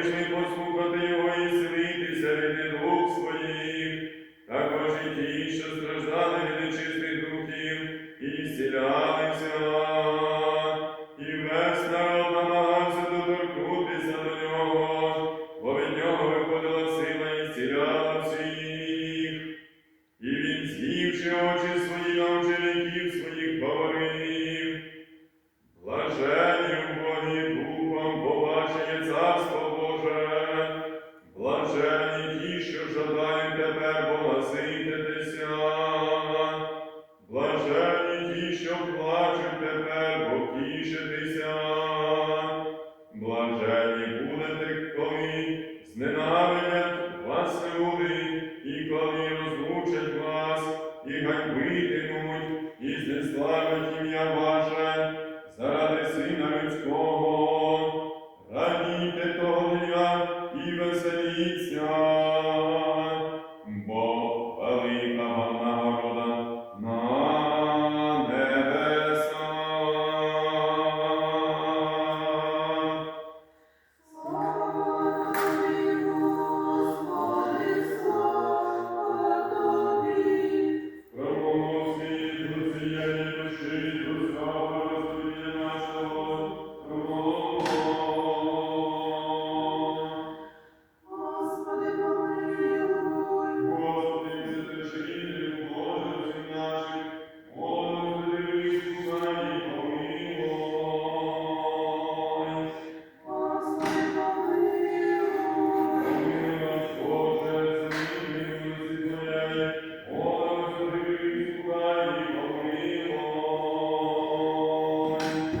прийшли послухати Його і сидити серед недуг своїх, також і ті, що страждали від нечистих духів, і зцілялися, і весь народ намагався доторкнутися до нього, бо від нього виходила сила і зціляла всіх, і він з'ївши очі свої на учеників своїх говорив, блажені в Богі духом побачення царство. Певні будете, коли зненавидять вас люди. Thank you.